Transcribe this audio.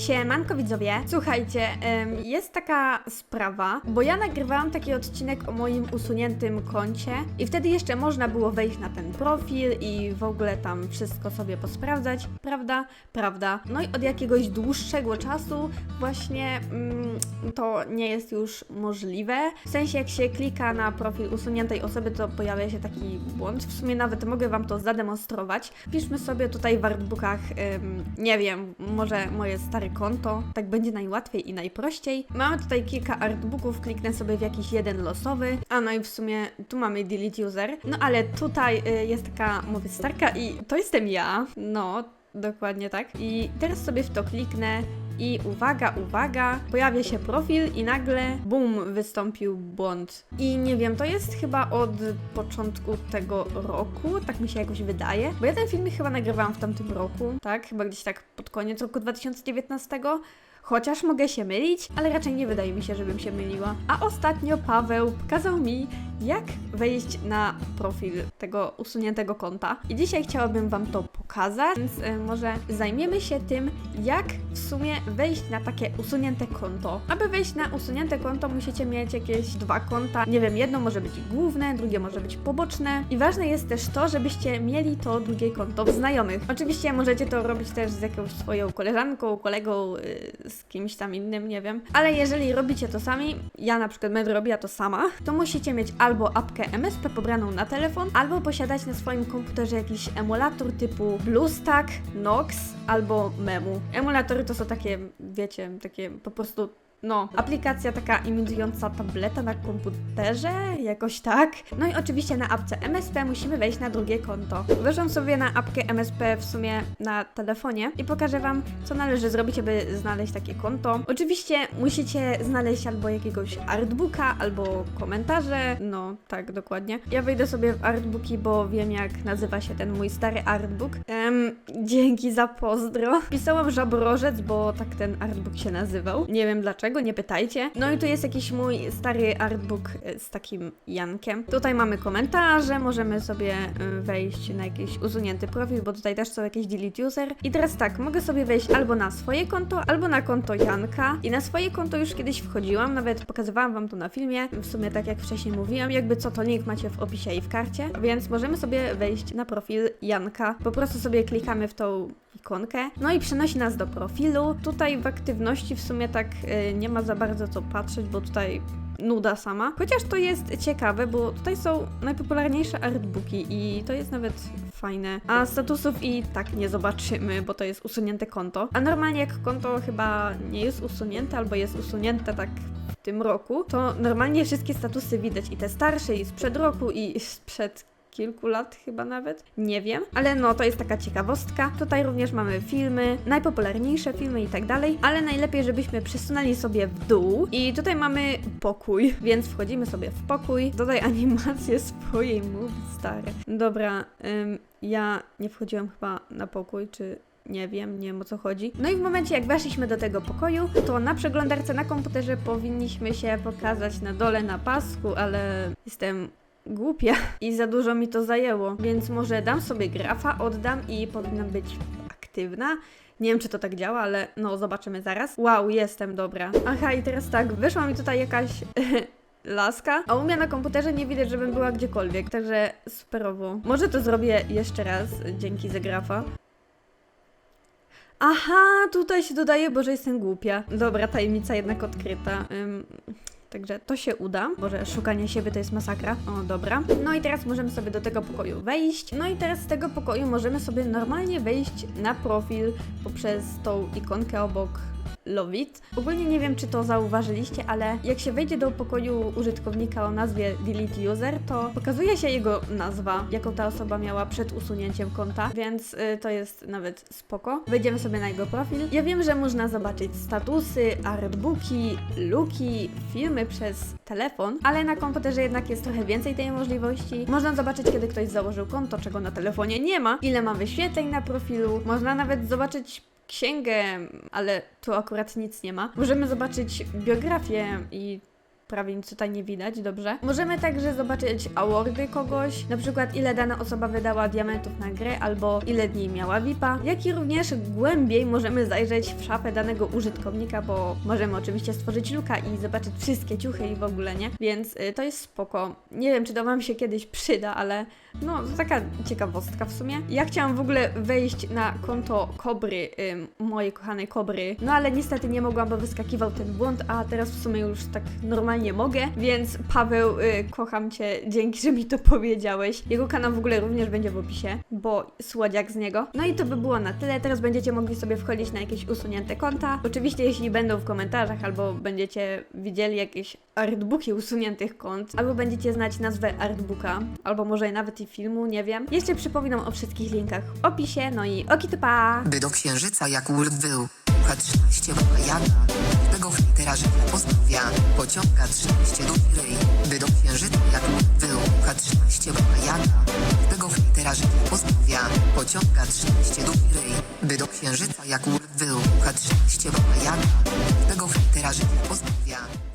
Siemanko widzowie, słuchajcie, jest taka sprawa, bo ja nagrywałam taki odcinek o moim usuniętym koncie i wtedy jeszcze można było wejść na ten profil i w ogóle tam wszystko sobie posprawdzać, prawda? Prawda. No i od jakiegoś dłuższego czasu właśnie mm, to nie jest już możliwe. W sensie jak się klika na profil usuniętej osoby, to pojawia się taki błąd. W sumie nawet mogę wam to zademonstrować. Piszmy sobie tutaj w artbookach, ym, nie wiem, może moje stare konto, tak będzie najłatwiej i najprościej. Mamy tutaj kilka artbooków, kliknę sobie w jakiś jeden losowy, a no i w sumie tu mamy delete user, no ale tutaj y, jest taka wystarka i to jestem ja, no dokładnie tak. I teraz sobie w to kliknę i uwaga, uwaga, pojawia się profil i nagle bum, wystąpił błąd. I nie wiem, to jest chyba od początku tego roku, tak mi się jakoś wydaje, bo ja ten filmik chyba nagrywałam w tamtym roku, tak? Chyba gdzieś tak pod koniec roku 2019. Chociaż mogę się mylić, ale raczej nie wydaje mi się, żebym się myliła. A ostatnio Paweł pokazał mi, jak wejść na profil tego usuniętego konta. I dzisiaj chciałabym Wam to pokazać, więc y, może zajmiemy się tym, jak w sumie wejść na takie usunięte konto. Aby wejść na usunięte konto, musicie mieć jakieś dwa konta. Nie wiem, jedno może być główne, drugie może być poboczne. I ważne jest też to, żebyście mieli to drugie konto w znajomych. Oczywiście możecie to robić też z jakąś swoją koleżanką, kolegą, y, z kimś tam innym, nie wiem. Ale jeżeli robicie to sami, ja na przykład będę robiła to sama, to musicie mieć albo apkę MSP pobraną na telefon, albo posiadać na swoim komputerze jakiś emulator typu BlueStack, Nox albo Memu. Emulatory to są takie, wiecie, takie po prostu no, aplikacja taka imitująca tableta na komputerze, jakoś tak. No i oczywiście na apce MSP musimy wejść na drugie konto. Weszłam sobie na apkę MSP w sumie na telefonie i pokażę Wam, co należy zrobić, aby znaleźć takie konto. Oczywiście musicie znaleźć albo jakiegoś artbooka, albo komentarze, no tak, dokładnie. Ja wejdę sobie w artbooki, bo wiem jak nazywa się ten mój stary artbook. Em, dzięki za pozdro. Pisałam żabrożec, bo tak ten artbook się nazywał. Nie wiem dlaczego, nie pytajcie. No i tu jest jakiś mój stary artbook e, z takim Jankiem. Tutaj mamy komentarze, możemy sobie e, wejść na jakiś usunięty profil, bo tutaj też są jakieś delete user. I teraz tak, mogę sobie wejść albo na swoje konto, albo na konto Janka. I na swoje konto już kiedyś wchodziłam, nawet pokazywałam wam to na filmie. W sumie tak jak wcześniej mówiłam, jakby co to link macie w opisie i w karcie. Więc możemy sobie wejść na profil Janka. Po prostu sobie klikamy w tą ikonkę. No i przenosi nas do profilu. Tutaj w aktywności w sumie tak y, nie ma za bardzo co patrzeć, bo tutaj nuda sama. Chociaż to jest ciekawe, bo tutaj są najpopularniejsze artbooki i to jest nawet fajne. A statusów i tak nie zobaczymy, bo to jest usunięte konto. A normalnie jak konto chyba nie jest usunięte albo jest usunięte tak w tym roku, to normalnie wszystkie statusy widać i te starsze i sprzed roku i sprzed kilku lat chyba nawet, nie wiem, ale no to jest taka ciekawostka. Tutaj również mamy filmy, najpopularniejsze filmy i tak dalej, ale najlepiej żebyśmy przesunęli sobie w dół i tutaj mamy pokój, więc wchodzimy sobie w pokój, dodaj animację swojej mów stare. Dobra, ym, ja nie wchodziłam chyba na pokój, czy nie wiem, nie wiem o co chodzi. No i w momencie jak weszliśmy do tego pokoju, to na przeglądarce na komputerze powinniśmy się pokazać na dole na pasku, ale jestem głupia i za dużo mi to zajęło, więc może dam sobie grafa, oddam i powinnam być aktywna. Nie wiem, czy to tak działa, ale no, zobaczymy zaraz. Wow, jestem dobra. Aha, i teraz tak, wyszła mi tutaj jakaś laska, a u mnie na komputerze nie widać, żebym była gdziekolwiek, także superowo. Może to zrobię jeszcze raz, dzięki za grafa. Aha, tutaj się dodaje, bo że jestem głupia. Dobra, tajemnica jednak odkryta. Ym, Także to się uda. Boże, szukanie siebie to jest masakra. O, dobra. No i teraz możemy sobie do tego pokoju wejść. No i teraz z tego pokoju możemy sobie normalnie wejść na profil poprzez tą ikonkę obok Lovit. Ogólnie nie wiem, czy to zauważyliście, ale jak się wejdzie do pokoju użytkownika o nazwie Delete User, to pokazuje się jego nazwa, jaką ta osoba miała przed usunięciem konta, więc y, to jest nawet spoko. Wejdziemy sobie na jego profil. Ja wiem, że można zobaczyć statusy, artbooki, luki, filmy przez telefon, ale na komputerze jednak jest trochę więcej tej możliwości. Można zobaczyć, kiedy ktoś założył konto, czego na telefonie nie ma, ile ma wyświetleń na profilu. Można nawet zobaczyć księgę, ale tu akurat nic nie ma. Możemy zobaczyć biografię i prawie nic tutaj nie widać, dobrze. Możemy także zobaczyć awardy kogoś, na przykład ile dana osoba wydała diamentów na grę, albo ile dni miała VIPa, jak i również głębiej możemy zajrzeć w szafę danego użytkownika, bo możemy oczywiście stworzyć luka i zobaczyć wszystkie ciuchy i w ogóle, nie? Więc y, to jest spoko. Nie wiem, czy to Wam się kiedyś przyda, ale no, to taka ciekawostka w sumie. Ja chciałam w ogóle wejść na konto Kobry, ym, mojej kochanej Kobry, no ale niestety nie mogłam, bo wyskakiwał ten błąd, a teraz w sumie już tak normalnie mogę, więc Paweł, y, kocham Cię, dzięki, że mi to powiedziałeś. Jego kanał w ogóle również będzie w opisie, bo słodziak z niego. No i to by było na tyle, teraz będziecie mogli sobie wchodzić na jakieś usunięte konta. Oczywiście jeśli będą w komentarzach, albo będziecie widzieli jakieś artbooki usuniętych kont, albo będziecie znać nazwę artbooka, albo może nawet i filmu, nie wiem. Jeszcze przypominam o wszystkich linkach w opisie, no i oki to pa! By do księżyca jak urt był Pucha 13 była jada Tego hejtera życia pozdrawia Pociąga 13 do ryj By do księżyca jak Pucha 13 była jada Tego hejtera życia pozdrawia Pociąga 13 do ryj By do księżyca jak Pucha 13 była jada Tego hejtera życia pozdrawia